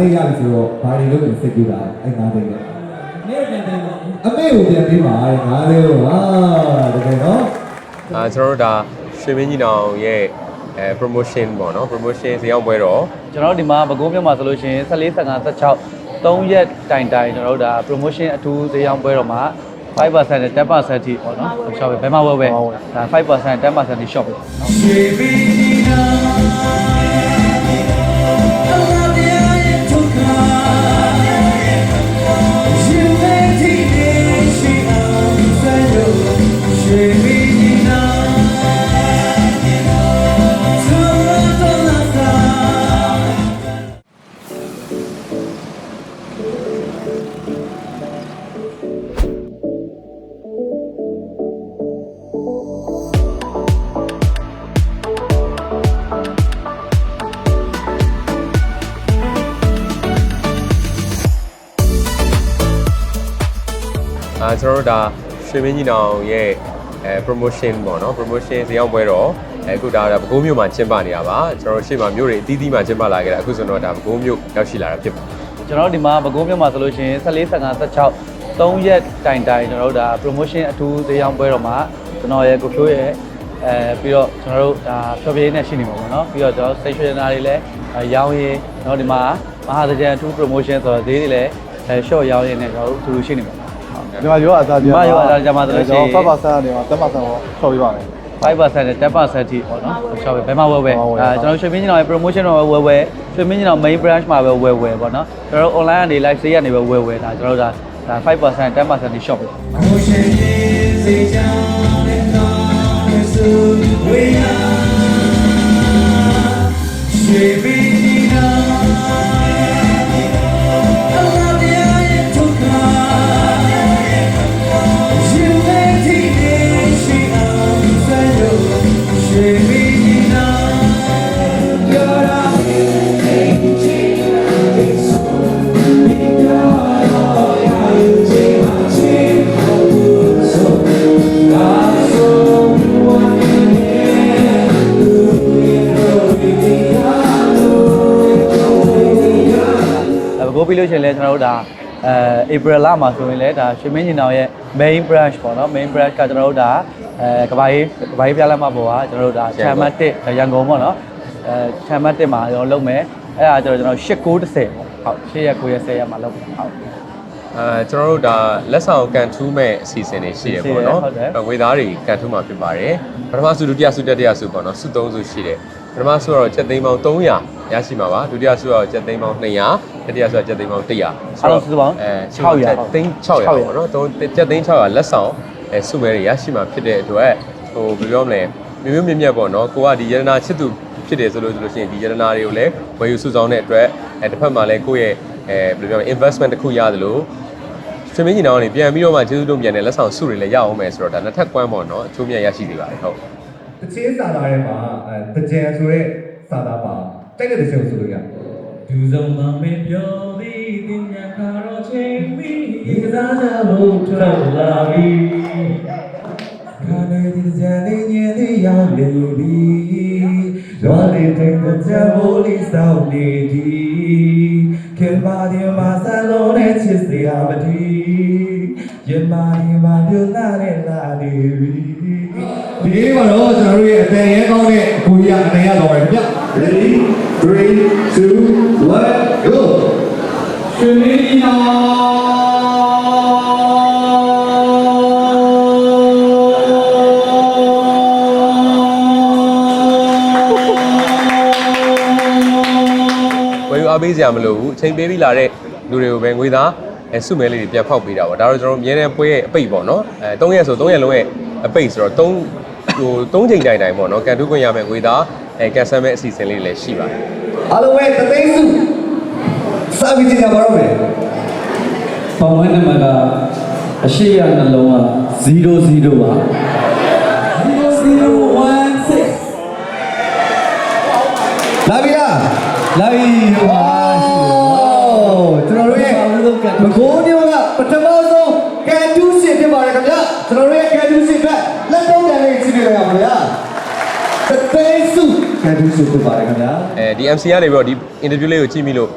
သိန်းရပြီဆိုတော့ဘာတွေလုပ်ရင်စိတ်ကူးတာအဲ့၅သိန်းနဲ့နေ့ပြန်ပြန်ပါအမေကိုပြန်ပေးပါတဲ့၅သိန်းကိုဟာတကယ်နော်အာကျွန်တော်တို့ဒါရွှေမင်းကြီးနောင်ရဲ့အဲ promotion ပေါ့နော် promotion ဇေယောင်းပွဲတော့ကျွန်တော်တို့ဒီမှာမကုန်းမြို့မှာဆိုလို့ရှိရင်14 15 16 3ရက်တိုင်တိုင်ကျွန်တော်တို့ဒါ promotion အထူးဈေးရောင်းပွဲတော့မှာ5%နဲ့10%ထိပေါ့နော် shop ပဲဘယ်မှာဝယ်ပဲဒါ5% 10%ထိ shop ပဲ ကျွန်တော်တို့ဒါရွှေမင်းကြီးနောင်ရဲ့အဲ promotion ပေါ့နော် promotion ဇေယောင်းပွဲတော့အခုဒါဒါပဲခူးမြို့မှာကျင်းပနေတာပါကျွန်တော်တို့ရှေ့မှာမြို့တွေအသီးသီးမှာကျင်းပလာခဲ့တာအခုဆိုတော့ဒါပဲခူးမြို့ရောက်ရှိလာတာဖြစ်ပါတယ်ကျွန်တော်တို့ဒီမှာမကုန်းမြို့မှာဆိုလို့ရှိရင်14 15 16 3ရက်တိုင်တိုင်ကျွန်တော်တို့ဒါ promotion အထူးဈေးရောင်းပွဲတော့မှာကျွန်တော်ရဲ့ကိုဖြိုးရဲ့အဲပြီးတော့ကျွန်တော်တို့ဒါဖြောပြရေးနဲ့ရှိနေမှာပေါ့နော်ပြီးတော့ကျွန်တော် stationery တွေလည်းအဲရောင်းရေးကျွန်တော်ဒီမှာမဟာသကြံအထူး promotion ဆိုတော့ဈေးတွေလည်းအဲ short ရောင်းရေးနဲ့ကျွန်တော်တို့သူတို့ရှိနေမှာဟုတ် ဒီမှာရောအစားပြဒီမှာရောအစားပြမှာဆိုလို့ရှိရင်ဖတ်ပါဆန်းနေမှာတက်ပါဆန်းကိုဆော်ပြပါမယ်5%နဲ့10%ထိပေါ့နော်ရှောက်ပဲဘယ်မှာဝယ်ဝယ်ဘယ်မှာဝယ်အဲကျွန်တော်ရွှေမင်းကြီးတော်ရဲ့ promotion တော့ဝယ်ဝယ်ရွှေမင်းကြီးတော် main branch မှာပဲဝယ်ဝယ်ပေါ့နော်ကျွန်တော်တို့ online ကနေ live sale ကနေပဲဝယ်ဝယ်ဒါကျွန်တော်တို့ဒါဒါ5% 10%ထိ shop ပဲအဲဘကို ပြီးလို့ရှိရင်လည်းကျွန်တော်တို့ဒါအဲ April လမှာဆိုရင်လည်းဒါရွှေမင်းညီနောင်ရဲ့ main branch ပေါ့နော် main branch ကကျွန်တော်တို့ဒါအဲကဘာရေးကဘာရေးပြလမ်းမပေါ်ကကျွန်တော်တို့ဒါချမ်းမတ်1ရန်ကုန်ပေါ့နော်အဲချမ်းမတ်1မှာကျွန်တော်လုပ်မယ်အဲ့ဒါကျွန်တော်ကျွန်တော်8 9 10ပေါ့ဟုတ်8ရက်9ရက်10ရက်မှာလုပ်မယ်ဟုတ်အာကျွန်တော်တို့ဒါလက်ဆောင်ကန်ထူးမဲ့အစီအစဉ်တွေရှိတယ်ပေါ့နော်ဟုတ်တယ်ငွေသားတွေကန်ထူးမှာဖြစ်ပါတယ်ပထမဆုဒုတိယဆုတတိယဆုပေါ့နော်ဆုသုံးဆုရှိတယ်ပထမဆုကတော့ကျပ်သိန်းပေါင်း300ရရှိမှာပါဒုတိယဆုကတော့ကျပ်သိန်းပေါင်း200 တတိယဆုကကျပ်သိန်းပေါင်း100အားလုံးစုစုပေါင်းအဲ600ကျပ်သိန်း600ပေါ့နော်သုံးကျပ်သိန်း600လက်ဆောင်အဲဆုမဲတွေရရှိမှာဖြစ်တဲ့အတွက်ဟိုဘယ်လိုပြောမလဲမျိုးမျိုးမြတ်မြတ်ပေါ့နော်ကိုကဒီယရနာချစ်သူဖြစ်တယ်ဆိုလို့ဆိုလို့ရှိရင်ဒီယရနာတွေကိုလည်းဝယ်ယူစုဆောင်းတဲ့အတွက်အဲတစ်ဖက်မှာလည်းကိုယ့်ရဲ့အဲဘယ်လိုပြောမလဲ investment တစ်ခုရတယ်လို့ဆွေမင်းကြီးနောင်ကနေပြန်ပြီးတော့မှကျေးဇူးတုံးပြန်တဲ့လက်ဆောင်စုတွေလည်းရအောင်မယ်ဆိုတော့ဒါနှစ်ထပ်ကွမ်းပေါ့နော်အချိုးမြတ်ရရှိနေပါတယ်ဟုတ်တချင်းစာသားထဲမှာအဲတကြံဆိုတဲ့စာသားပါတိုက်တဲ့တချင်းကိုဆိုလို့ရ ဒူဆုံးမမင်းပြောသည်တင်ညာခါတော့ချိန်ပြီးရေကစားကြလို့ထွက်လာပြီခါနေဒီကြံလေးညင်လေးရောက်နေပြီရွာလေးတိတ်တဲ့ကြမိုးလေးစောင်းနေဒီခ မဒီမှာပြုလာတဲ့လာနေပြီဒီနေ့မှာတော့ကျွန်တော်တို့ရဲ့အတန်ရဲကောင်းတဲ့အကူကြီးအတန်ရတော်တယ်ခင်ဗျ Ready? 3, 2, 1, go! ရွှေမင်းကြီးနောဝင်ယ်ယူအားပေးစရာမလိုဘူးအချိန်ပေးပြီးလာတဲ့လူတွေကိုပဲငွေသား အဲစုမဲလေးတွေပြန်ဖောက်ပေးတာပေါ့ဒါတော့ကျွန်တော်တို့အများနဲ့ပွဲရဲ့အပိတ်ပေါ့နော်အဲ3ရက်ဆို3ရက်လုံးရဲ့အပိတ်ဆိုတော့3ဟို3ချိန်တိုင်တိုင်ပေါ့နော်ကန်တူးခွင့်ရမယ်ငွေသားအဲကန်ဆယ်မဲ့အစီအစဉ်လေးတွေလည်းရှိပါတယ်အားလုံးပဲတသိန်းစုစာပြီးကြည့်ကြပါတော့မယ်ပေါင်ဝဲနံပါတ်ကအရှိရနှလုံးက00ပါ0016လာပြီလားလာပြီဟောကျွန်တော်တို့ရဲ့ မကိုးမျိုးကပထမဆုံးကန်တူးစစ်ဖြစ်ပါတယ်ခင်ဗျကျွန်တော်တို့ရဲ့ကန်တူးစစ်အတွက်လက်တော့တန်လေးကြည့်နေရပါခင်ဗျတသိန်းစုကန်တူးစစ်ဖြစ်ပါတယ်ခင်ဗျအဲဒီ MC ကနေပြီးတော့ဒီ interview လေးကိုကြည့်မိလို့ဟ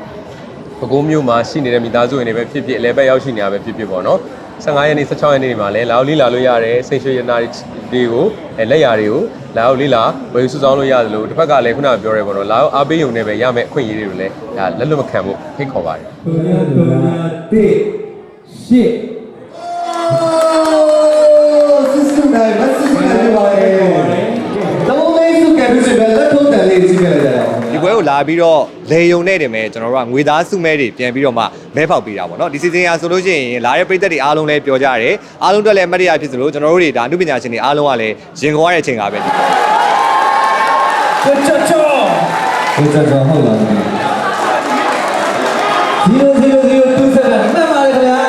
ပဲခူးမြို့မှာရှိနေတဲ့မိသားစုဝင်တွေပဲဖြစ်ဖြစ်အလဲဘက်ရောက်ရှိနေတာပဲဖြစ်ဖြစ်ပေါ့နော် 15ရက်နေ့16ရက်နေ့တွေမှာလည်းလာအောင်လေးလာလို့ရတယ်စိတ်ရွှေရနာတွေကိုအဲလက်ရာတွေကိုလာအောင်လေးလာဝယ်စုဆောင်လို့ရတယ်လို့တစ်ဖက်ကလည်းခုနကပြောရဲပေါ့နော်လာအောင်အားပေးရုံနဲ့ပဲရမယ်အခွင့်အရေးတွေကိုလည်းဒါလက်လွတ်မခံဖို့ဖိတ်ခေါ်ပါတယ်ဘုရားဘုရားတိရှစ်စစ်စစ်နိုင်မစစ်စစ်နိုင်ပါလေတမုံလေးစုကဲလို့ရှိရင်လက်ထုံးတန်လေးကြည့်ခဲ့လိုက်ကြအောင်ဒီပွဲကို လာပြီးတော့လေယုံနဲ့တင်မယ်ကျွန်တော်တို့ကငွေသားစုမဲတွေပြန်ပြီးတော့မှမဲဖောက်ပေးတာပေါ့နော်ဒီစီစဉ်ရာဆိုလို့ရှိရင်လာတဲ့ပြည်သက်တွေအားလုံးလည်းပြောကြရတယ်အားလုံးအတွက်လည်းအမှတ်တရဖြစ်သလိုကျွန်တော်တို့တွေဒါအမှုပညာရှင်တွေအားလုံးကလည်းရင်ခေါ်ရတဲ့အချိန်ကပဲချောချောချောဘုရားကြောင့်ဟုတ်လား0002စက္ကန့်မှတ်ပါလေခင်ဗျာ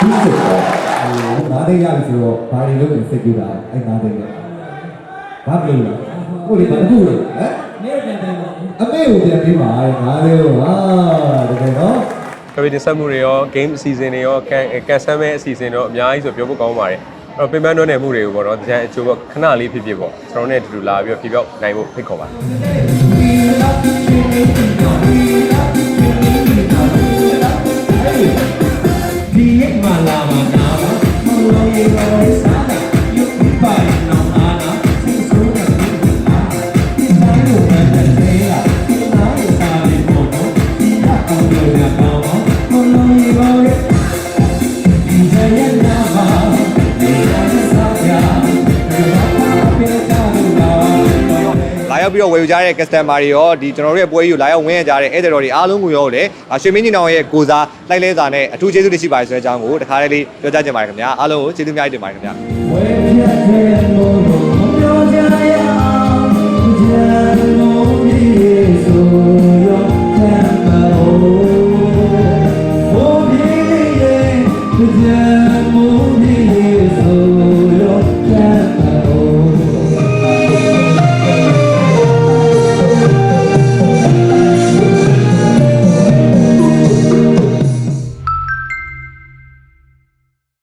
ဒီစက်ပါငါးသိရပြီဆိုတော့ဘာတွေလုပ်နေစိတ်ကူတာအဲ့ငါးသိရ ဘာဖြစ်လို့လဲကိုလေဘာလို့လဲဟမ်နေတယ်တယ်အမေကိုပြန်ပြီးပါငါးသိရောဟာတကယ်နော်ကရီတင်ဆက်မှုတွေရော game အစီအစဉ်တွေရောကန်ကန်ဆယ်မဲ့အစီအစဉ်တော့အများကြီးဆိုပြောဖို့ကောင်းပါတယ်အဲ့တော့ပြင်ပန်းတွန်းနယ်မှုတွေကိုပေါ့နော်တကြံအချိုးပေါ့ခဏလေးဖြစ်ဖြစ်ပေါ့ကျွန်တော်တို့နဲ့အတူတူလာပြီးတော့ပြပြောက်နိုင်ဖို့ဖိတ်ခေါ်ပါတယ်ဒီရိတ်မှလာမှာနာမမလို့ရေပါ ပြီးတော့ဝယ်ယူကြတဲ့ customer တွေရောဒီကျွန်တော်တို့ရဲ့ပွဲကြီးကိုလာရောက်ဝင်ရကြတဲ့ဧည့်သည်တော်တွေအားလုံးကိုရောလေရွှေမင်းကြီးနောင်ရဲ့ကိုစားလိုက်လဲစာနဲ့အထူးကျေးဇူးတင်ရှိပါတယ်ဆိုတဲ့အကြောင်းကိုတခါလေးလေးပြောကြားချင်ပါတယ်ခင်ဗျာအားလုံးကိုကျေးဇူးများတင်ပါတယ်ခင်ဗျာဝယ်ပြတ်တဲ့လို့မပြောကြရအောင်ကြံလို့ဒီဆို